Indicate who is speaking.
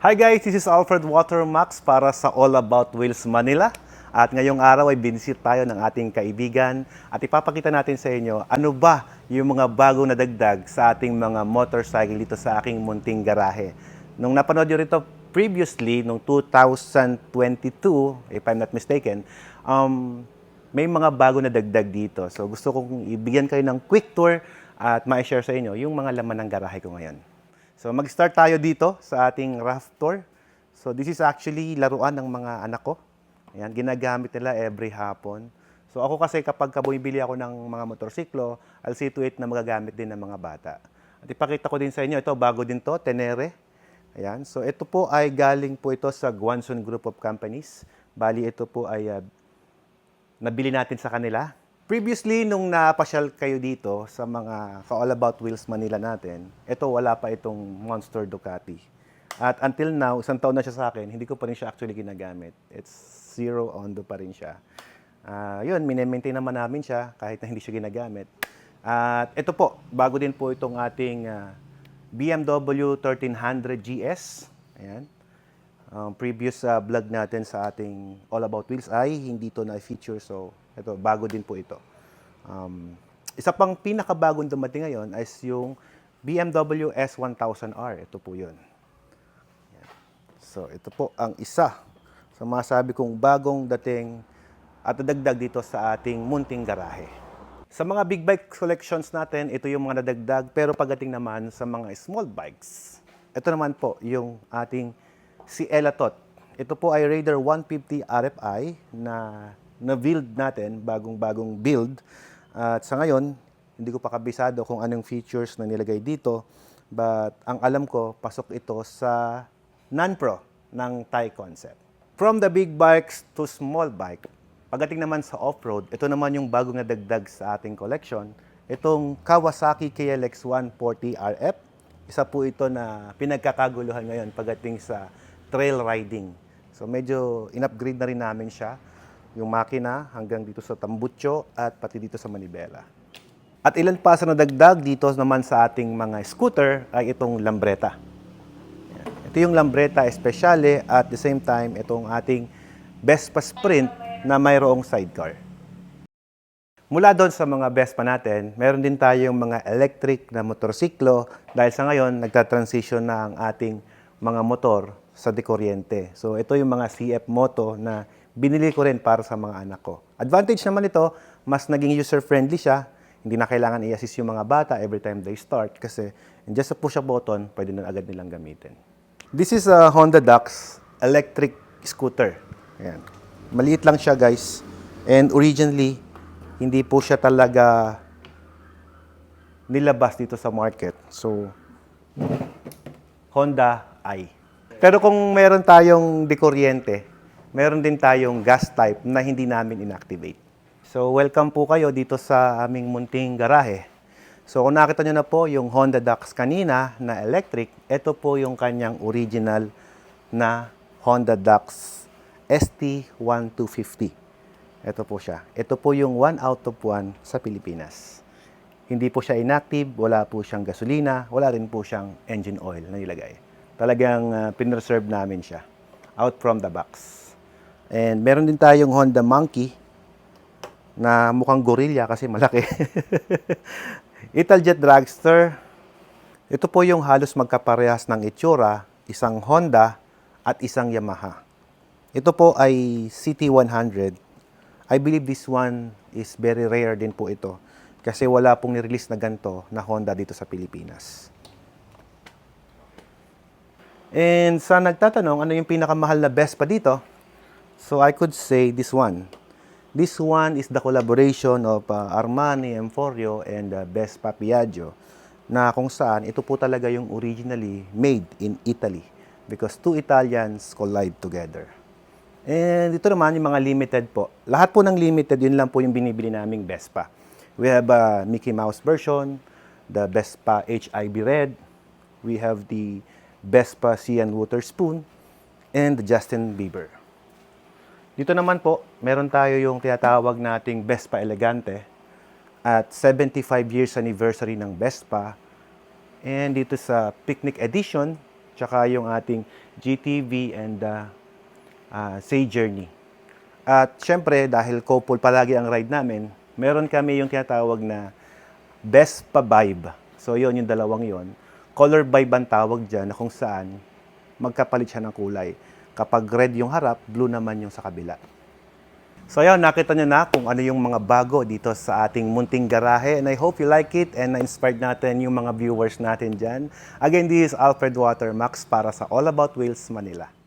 Speaker 1: Hi guys, this is Alfred Watermax para sa All About Wheels Manila. At ngayong araw ay binisit tayo ng ating kaibigan at ipapakita natin sa inyo ano ba yung mga bagong nadagdag sa ating mga motorcycle dito sa aking munting garahe. Nung napanood nyo rito previously, nung 2022, if I'm not mistaken, um, may mga bago na dagdag dito. So gusto kong ibigyan kayo ng quick tour at ma-share sa inyo yung mga laman ng garahe ko ngayon. So mag-start tayo dito sa ating raft tour. So this is actually laruan ng mga anak ko. Ayan, ginagamit nila every hapon. So ako kasi kapag bumibili ako ng mga motorsiklo, I'll see to it na magagamit din ng mga bata. At ipakita ko din sa inyo, ito bago din to, Tenere. Ayan, so ito po ay galing po ito sa Guanzon Group of Companies. Bali ito po ay ah, nabili natin sa kanila. Previously, nung napasyal kayo dito sa mga ka-all about wheels Manila natin, ito wala pa itong Monster Ducati. At until now, isang taon na siya sa akin, hindi ko pa rin siya actually ginagamit. It's zero ondo pa rin siya. Ah, yun, minemaintain naman namin siya kahit na hindi siya ginagamit. At ito po, bago din po itong ating ah, BMW 1300 GS. Ayan. Ang previous uh, vlog natin sa ating All About Wheels ay hindi to na-feature. So, ito, bago din po ito. Um, isa pang pinakabagong dumating ngayon is yung BMW S1000R. Ito po yun. So, ito po ang isa sa masabi kong bagong dating at nadagdag dito sa ating munting garahe. Sa mga big bike collections natin, ito yung mga nadagdag. Pero pagdating naman sa mga small bikes, ito naman po yung ating si Elatot. Ito po ay Raider 150 RFI na na-build natin, bagong-bagong build. At sa ngayon, hindi ko pa kabisado kung anong features na nilagay dito. But ang alam ko, pasok ito sa non-pro ng Thai Concept. From the big bikes to small bike, pagdating naman sa off-road, ito naman yung bagong nadagdag sa ating collection. Itong Kawasaki KLX 140 RF. Isa po ito na pinagkakaguluhan ngayon pagdating sa trail riding. So medyo in-upgrade na rin namin siya. Yung makina hanggang dito sa Tambucho at pati dito sa Manibela. At ilan pa sa nadagdag dito naman sa ating mga scooter ay itong Lambretta. Yan. Ito yung Lambretta Especiale at the same time itong ating Vespa Sprint na mayroong sidecar. Mula doon sa mga Vespa natin, meron din tayong mga electric na motorsiklo dahil sa ngayon nagta-transition na ang ating mga motor sa dekuryente. So ito yung mga CF Moto na binili ko rin para sa mga anak ko. Advantage naman ito, mas naging user-friendly siya. Hindi na kailangan i-assist yung mga bata every time they start kasi in just a push a button, pwede na agad nilang gamitin. This is a Honda Dux electric scooter. Ayan. Maliit lang siya guys. And originally, hindi po siya talaga nilabas dito sa market. So, Honda i. Pero kung meron tayong dekuryente, meron din tayong gas type na hindi namin inactivate. So, welcome po kayo dito sa aming munting garahe. So, kung nakita nyo na po yung Honda Dux kanina na electric, ito po yung kanyang original na Honda Dux ST1250. Ito po siya. Ito po yung one out of one sa Pilipinas. Hindi po siya inactive, wala po siyang gasolina, wala rin po siyang engine oil na nilagay. Talagang uh, pinreserve namin siya out from the box. And meron din tayong Honda Monkey na mukhang gorilla kasi malaki. Italjet Dragster. Ito po yung halos magkaparehas ng itsura, isang Honda at isang Yamaha. Ito po ay CT100. I believe this one is very rare din po ito kasi wala pong nirelease na ganito na Honda dito sa Pilipinas. And sa nagtatanong, ano yung pinakamahal na Vespa dito? So I could say this one. This one is the collaboration of uh, Armani, Emporio, and uh, Vespa Piaggio na kung saan ito po talaga yung originally made in Italy because two Italians collide together. And ito naman yung mga limited po. Lahat po ng limited, yun lang po yung binibili naming Vespa. We have a Mickey Mouse version, the Vespa HIB Red, we have the Vespa Cian Water Spoon, and the Justin Bieber. Dito naman po, meron tayo yung tinatawag nating Vespa Elegante at 75 years anniversary ng Vespa. And dito sa Picnic Edition, tsaka yung ating GTV and uh, uh, Say Journey. At syempre, dahil couple palagi ang ride namin, meron kami yung tinatawag na Best Pa Vibe. So yun, yung dalawang yon. Color vibe ang tawag dyan na kung saan magkapalit siya ng kulay. Kapag red yung harap, blue naman yung sa kabila. So ayun, nakita nyo na kung ano yung mga bago dito sa ating munting garahe. And I hope you like it and na-inspired natin yung mga viewers natin dyan. Again, this is Alfred Watermax para sa All About Wheels Manila.